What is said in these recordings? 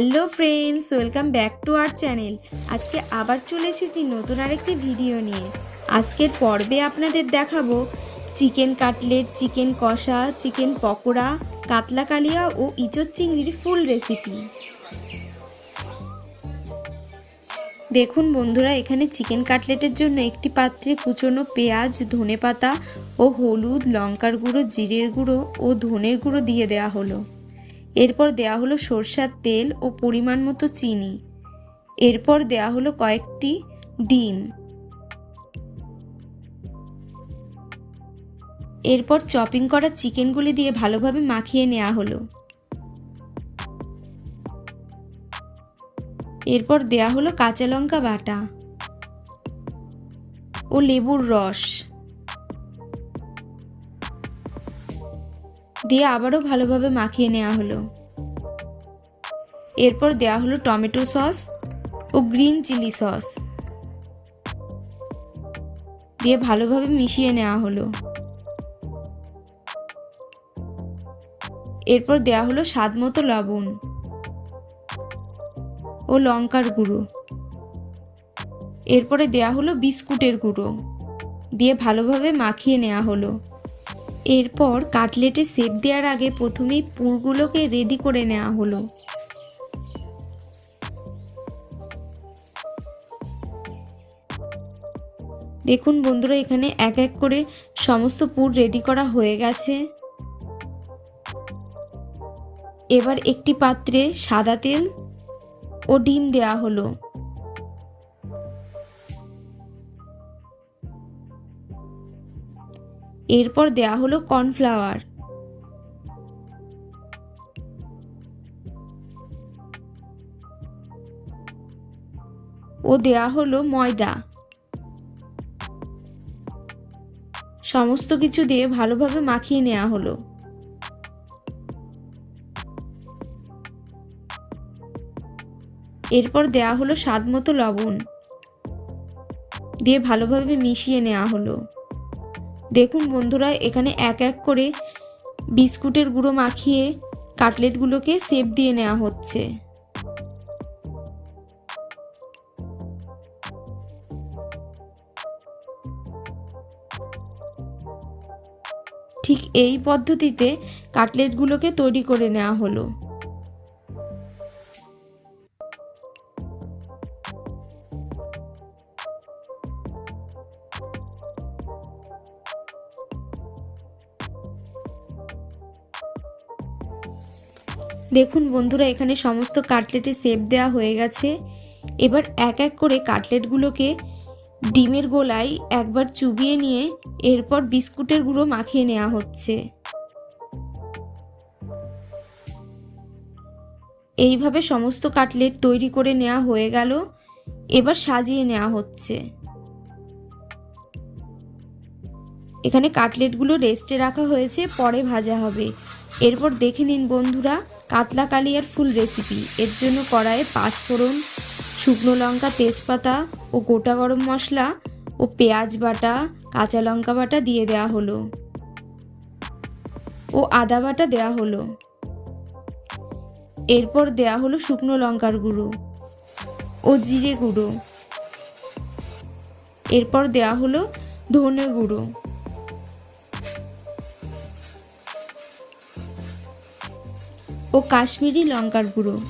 Hello friends, welcome back to our channel. আজকে আবার চলে এসেছি নতুন আরেকটি ভিডিও নিয়ে। আজকের পর্বে আপনাদের দেখাবো চিকেন কাটলেট, চিকেন কষা, চিকেন পকোড়া, কাতলা কালিয়া ও ইঁচড় চিংড়ির ফুল রেসিপি দেখুন বন্ধুরা, এখানে চিকেন কাটলেটের জন্য একটি পাত্রে কুচনো পেঁয়াজ, ধনেপাতা ও হলুদ, লঙ্কার গুঁড়ো, জিরের গুঁড়ো ও ধনের গুঁড়ো দিয়ে দেওয়া হলো। এরপর দেয়া হলো সরষার তেল ও পরিমাণ মতো চিনি। এরপর দেয়া হলো কয়েকটি ডিম। এরপর চপিং করা চিকেনগুলি দিয়ে ভালোভাবে মাখিয়ে নেওয়া হলো। এরপর দেয়া হলো কাঁচা লঙ্কা বাটা ও লেবুর রস। দিয়ে আবারও ভালোভাবে মাখিয়ে নেওয়া হলো। এরপর দেওয়া হলো টমেটো সস ও গ্রিন চিলি সস। দিয়ে ভালোভাবে মিশিয়ে নেওয়া হলো। এরপর দেওয়া হলো স্বাদ মতো লবণ ও লঙ্কার গুঁড়ো। এরপরে দেয়া হলো বিস্কুটের গুঁড়ো। দিয়ে ভালোভাবে মাখিয়ে নেওয়া হলো। এরপর কাটলেটে সেপ দেওয়ার আগে প্রথমেই পুরগুলোকে রেডি করে নেওয়া হলো। দেখুন বন্ধুরা, এখানে এক এক করে সমস্ত পুর রেডি করা হয়ে গেছে। এবার একটি পাত্রে সাদা তেল ও ডিম দেওয়া হলো। এরপর দেয়া হলো কর্নফ্লাওয়ার। ও দেয়া হলো ময়দা। সমস্ত কিছু দিয়ে ভালোভাবে মাখিয়ে নেওয়া হলো। এরপর দেয়া হলো স্বাদ মতো লবণ। দিয়ে ভালোভাবে মিশিয়ে নেওয়া হলো। দেখুন বন্ধুরা, এখানে এক এক করে বিস্কুটের গুঁড়ো মাখিয়ে কাটলেটগুলোকে সেপ দিয়ে নেওয়া হচ্ছে। ঠিক এই পদ্ধতিতে কাটলেটগুলোকে তৈরি করে নেওয়া হলো। দেখুন বন্ধুরা, এখানে সমস্ত কাটলেটে সেপ দেওয়া হয়ে গেছে। এবার এক এক করে কাটলেটগুলোকে ডিমের গোলায় একবার চুবিয়ে নিয়ে এরপর বিস্কুটের গুঁড়ো মাখিয়ে নেওয়া হচ্ছে। এইভাবে সমস্ত কাটলেট তৈরি করে নেওয়া হয়ে গেল, এবার সাজিয়ে নেওয়া হচ্ছে। এখানে কাটলেটগুলো রেস্টে রাখা হয়েছে, পরে ভাজা হবে। এরপর দেখে নিন বন্ধুরা কাতলা কালিয়ার ফুল রেসিপি এর জন্য কড়াইয়ে পাঁচ ফোড়ন, শুকনো লঙ্কা, তেজপাতা ও গোটা গরম মশলা ও পেঁয়াজ বাটা, কাঁচা লঙ্কা বাটা দিয়ে দেওয়া হলো। ও আদা বাটা দেওয়া হলো। এরপর দেওয়া হলো শুকনো লঙ্কার গুঁড়ো ও জিরে গুঁড়ো। এরপর দেওয়া হলো ধনে গুঁড়ো। ও কাশ্মীরি লঙ্কার গুঁড়ো।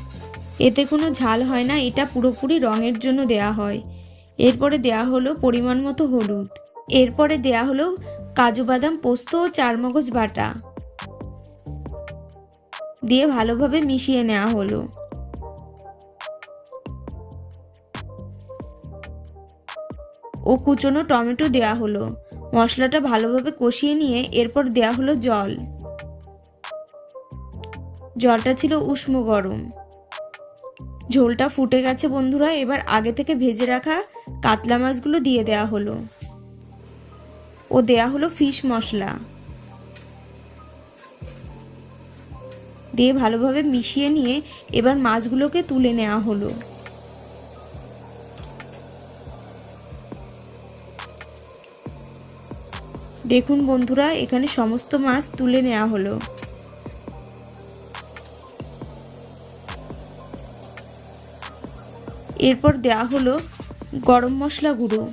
এতে কোনো ঝাল হয় না, এটা পুরোপুরি রঙের জন্য দেয়া হয়। এরপরে দেয়া হলো পরিমাণ মতো হলুদ। এরপরে দেয়া হলো কাজু বাদাম পোস্ত ও চারমগজ বাটা। দিয়ে ভালোভাবে মিশিয়ে নেওয়া হলো। ও কুচনো টমেটো দেয়া হলো। মশলাটা ভালোভাবে কষিয়ে নিয়ে এরপর দেয়া হলো জল। জলটা ছিল উষ্ণ গরম। ঝোলটা ফুটে গেছে বন্ধুরা, এবার আগে থেকে ভেজে রাখা কাতলা মাছগুলো দিয়ে দেয়া হলো। ও দেয়া হলো ফিশ মশলা। দিয়ে ভালোভাবে মিশিয়ে নিয়ে এবার মাছগুলোকে তুলে নেওয়া হলো। দেখুন বন্ধুরা, এখানে সমস্ত মাছ তুলে নেওয়া হলো। এরপর দেওয়া হলো গরম মশলা গুঁড়ো।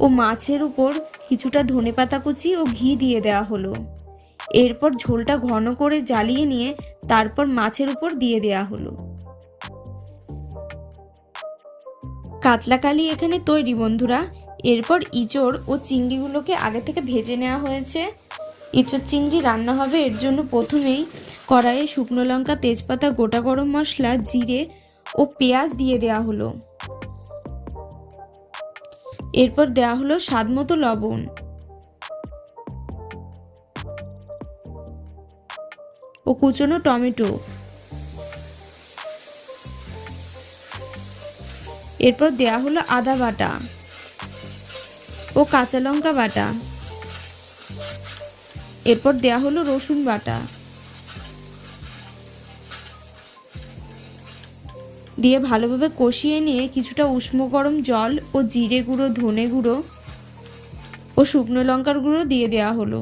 ও মাছের উপর কিছুটা ধনেপাতা কুচি ও ঘি দিয়ে দেওয়া হলো। এরপর ঝোলটা ঘন করে জ্বালিয়ে নিয়ে তারপর মাছের উপর দিয়ে দেওয়া হলো। কাতলা কালি এখানে তৈরি বন্ধুরা। এরপর ইঁচড় ও চিংড়িগুলোকে আগে থেকে ভেজে নেওয়া হয়েছে। ইঁচড় চিংড়ি রান্না হবে, এর জন্য প্রথমেই কড়াইয়ে শুকনো লঙ্কা, তেজপাতা, গোটা গরম মশলা, জিরে ও পেঁয়াজ দিয়ে দেওয়া হলো। এরপর দেওয়া হলো স্বাদ মতো লবণ। ও কুচনো টমেটো। এরপর দেয়া হলো আদা বাটা ও কাঁচা লঙ্কা বাটা। এরপর দেয়া হলো রসুন বাটা। দিয়ে ভালোভাবে কষিয়ে নিয়ে কিছুটা উষ্ণ গরম জল ও জিরে গুঁড়ো, ধনে গুঁড়ো ও শুকনো লঙ্কার গুঁড়ো দিয়ে দেওয়া হলো।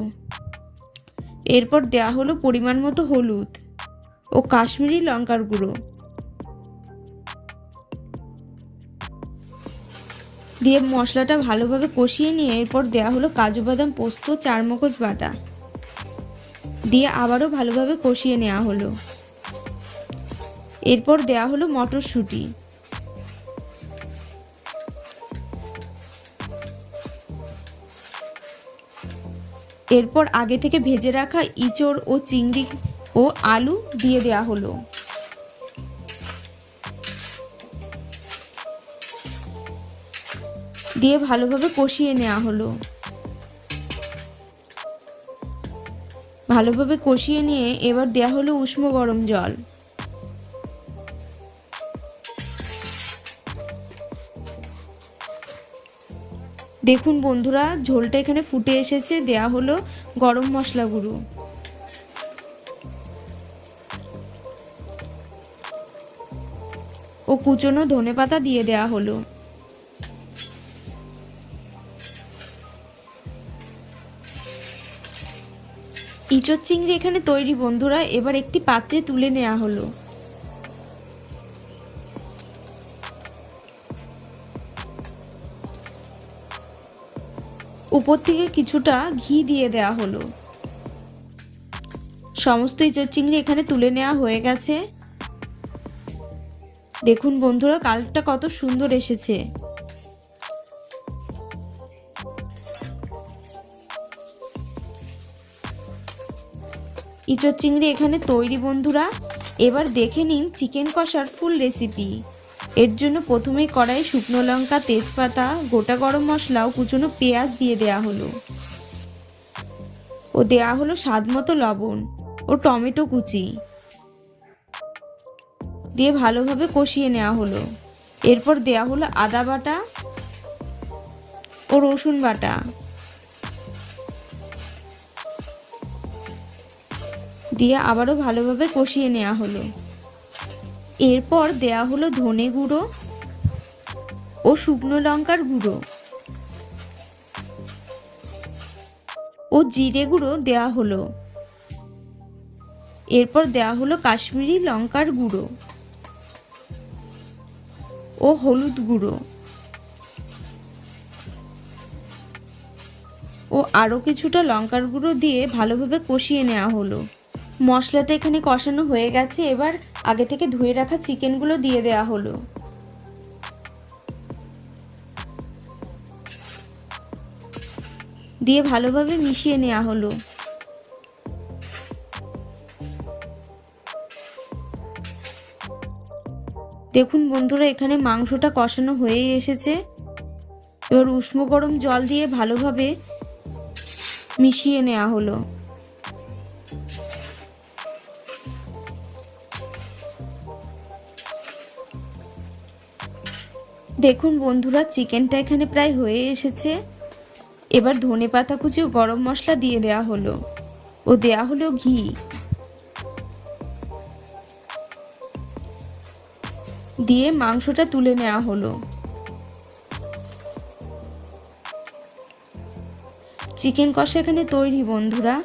এরপর দেওয়া হলো পরিমাণ মতো হলুদ ও কাশ্মীরি লঙ্কার গুঁড়ো। দিয়ে মশলাটা ভালোভাবে কষিয়ে নিয়ে এরপর দেওয়া হলো কাজু বাদাম পোস্ত চারমগজ বাটা। দিয়ে আবারও ভালোভাবে কষিয়ে নেওয়া হলো। এরপর দেওয়া হলো মটরশুঁটি। এরপর আগে থেকে ভেজে রাখা ইঁচড় ও চিংড়ি ও আলু দিয়ে দেওয়া হলো। দিয়ে ভালোভাবে কষিয়ে নেওয়া হলো। ভালোভাবে কষিয়ে নিয়ে এবার দেওয়া হলো উষ্ণ গরম জল। দেখুন বন্ধুরা, ঝোলটা এখানে ফুটে এসেছে, দেয়া হলো গরম মশলা গুঁড়ো। ও কুচনো ধনে পাতা দিয়ে দেয়া হলো। ইঁচড় চিংড়ি এখানে তৈরি, বন্ধুরা। এবার একটি পাত্রে তুলে নেওয়া হলো। উপর থেকে কিছুটা ঘি দিয়ে দেওয়া হলো। সমস্ত ইঁচড় চিংড়ি এখানে তুলে নেওয়া হয়ে গেছে। দেখুন, বন্ধুরা, কালটা কত সুন্দর এসেছে। ইঁচড় চিংড়ি এখানে তৈরি, বন্ধুরা। এবার দেখে নিন চিকেন কষার ফুল রেসিপি এর জন্য প্রথমেই কড়াই শুকনো লঙ্কা, তেজপাতা, গোটা গরম মশলা ও কুচনো পেঁয়াজ দিয়ে দেয়া হলো। ও দেয়া হলো স্বাদ মতো লবণ ও টমেটো কুচি দিয়ে ভালোভাবে কষিয়ে নেওয়া হলো। এরপর দেয়া হলো আদা বাটা ও রসুন বাটা। দিয়ে আবারও ভালোভাবে কষিয়ে নেওয়া হলো। এরপর দেয়া হলো ধনে গুঁড়ো ও শুকনো লঙ্কার গুঁড়ো। ও জিরে গুঁড়ো দেয়া হলো। এরপর দেয়া হলো কাশ্মীরি লঙ্কার গুঁড়ো ও হলুদ গুঁড়ো। ও আরও কিছুটা লঙ্কার গুঁড়ো দিয়ে ভালোভাবে কষিয়ে নেওয়া হলো। মশলাটা এখানে কষানো হয়ে গেছে, এবার আগে থেকে ধুয়ে রাখা চিকেনগুলো দিয়ে দেওয়া হলো। দিয়ে ভালোভাবে মিশিয়ে নেওয়া হলো। দেখুন বন্ধুরা, এখানে মাংসটা কষানো হয়েই এসেছে। এবার উষ্ণ গরম জল দিয়ে ভালোভাবে মিশিয়ে নেওয়া হলো। দেখুন বন্ধুরা, চিকেনটা এখানে প্রায় হয়ে এসেছে। এবার ধনে পাতা কুচি ও গরম মশলা দিয়ে দেয়া হলো। ও দেয়া হলো ঘি। দিয়ে মাংসটা তুলে নেওয়া হলো। চিকেন কষা এখানে তৈরি বন্ধুরা।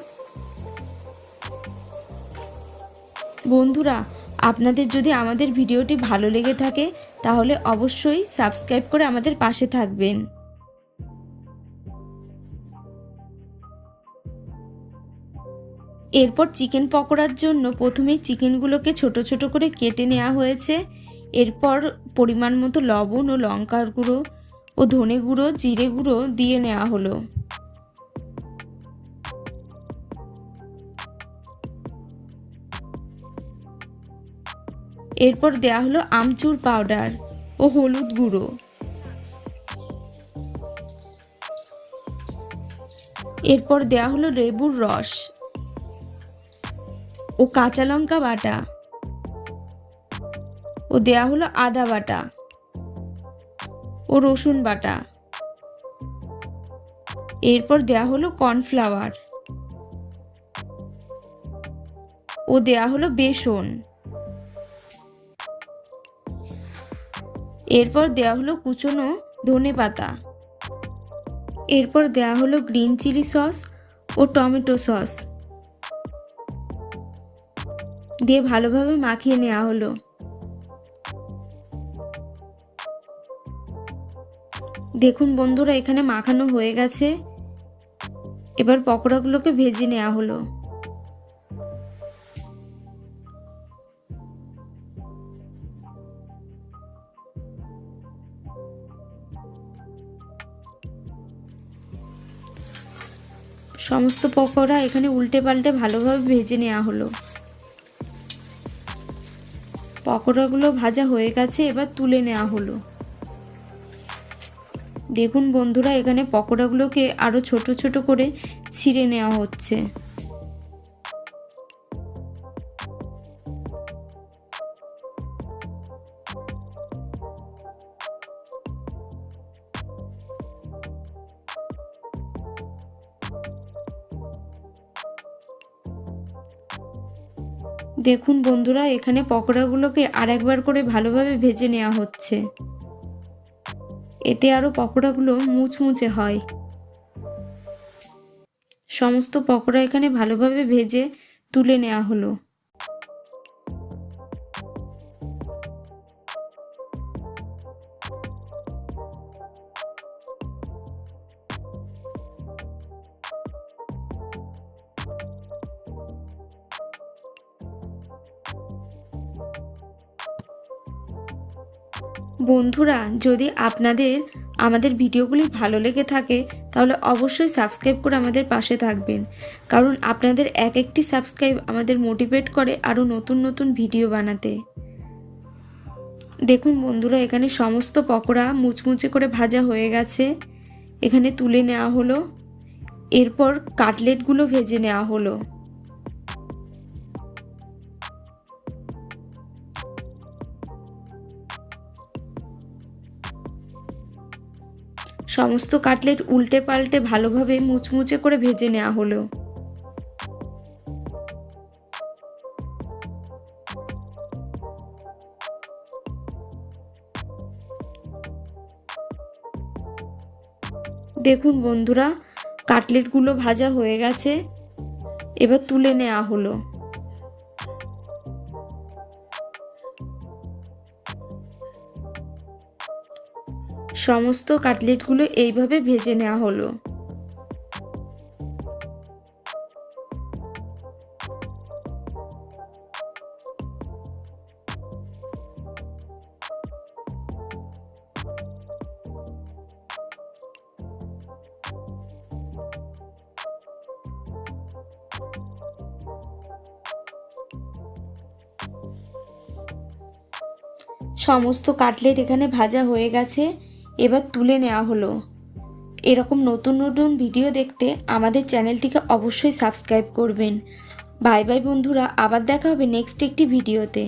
বন্ধুরা আপনাদের যদি আমাদের ভিডিওটি ভালো লেগে থাকে, তাহলে অবশ্যই সাবস্ক্রাইব করে আমাদের পাশে থাকবেন। এরপর চিকেন পকোড়ার জন্য প্রথমে চিকেনগুলোকে ছোট ছোট করে কেটে নেওয়া হয়েছে। এরপর পরিমাণ মতো লবণ ও লঙ্কার গুঁড়ো ও ধনে গুঁড়ো, জিরে গুঁড়ো দিয়ে নেওয়া হলো। এরপর দেয়া হলো আমচুর পাউডার ও হলুদ গুঁড়ো। এরপর দেয়া হলো লেবুর রস ও কাঁচা লঙ্কা বাটা। ও দেয়া হলো আদা বাটা ও রসুন বাটা। এরপর দেয়া হলো কর্নফ্লাওয়ার। ও দেয়া হলো বেসন। এরপর দেওয়া হলো কুচনো ধনে পাতা। এরপর দেওয়া হলো গ্রিন চিলি সস ও টমেটো সস। দিয়ে ভালোভাবে মাখিয়ে নেওয়া হলো। দেখুন বন্ধুরা, এখানে মাখানো হয়ে গেছে। এবার পকোড়াগুলোকে ভেজে নেওয়া হলো। সমস্ত পকোড়া এখানে উল্টে পাল্টে ভালোভাবে ভেজে নেওয়া হলো। পকোড়াগুলো ভাজা হয়ে গেছে, এবার তুলে নেওয়া হলো। দেখুন বন্ধুরা, এখানে পকোড়াগুলোকে আরও ছোট ছোট করে ছিঁড়ে নেওয়া হচ্ছে। দেখুন বন্ধুরা, এখানে পকোড়াগুলোকে আর একবার করে ভালোভাবে ভেজে নেওয়া হচ্ছে। এতে আরও পকোড়াগুলো মুচমুচে হয়। সমস্ত পকোড়া এখানে ভালোভাবে ভেজে তুলে নেওয়া হলো। বন্ধুরা, যদি আপনাদের, আমাদের ভিডিওগুলি ভালো লেগে থাকে, তাহলে অবশ্যই সাবস্ক্রাইব করে আমাদের পাশে থাকবেন। কারণ আপনাদের এক একটি সাবস্ক্রাইব আমাদের মোটিভেট করে আরও নতুন নতুন ভিডিও বানাতে। দেখুন বন্ধুরা, এখানে সমস্ত পকোড়া মুচমুচে করে ভাজা হয়ে গেছে। এখানে তুলে নেওয়া হলো। এরপর কাটলেটগুলো ভেজে নেওয়া হলো। সমস্ত কাটলেট উল্টে পাল্টে ভালোভাবে মুচমুচে করে ভেজে নেওয়া হলো। দেখুন বন্ধুরা, কাটলেটগুলো ভাজা হয়ে গেছে। এবার তুলে নেওয়া হলো। সমস্ত কাটলেটগুলো এইভাবে ভেজে নেওয়া হলো। সমস্ত কাটলেট এখানে ভাজা হয়ে গেছে। এবার তুলে নেওয়া হলো। এরকম নতুন নতুন ভিডিও দেখতে আমাদের চ্যানেলটিকে অবশ্যই সাবস্ক্রাইব করবেন। বাই বাই বন্ধুরা, আবার দেখা হবে নেক্সট একটি ভিডিওতে।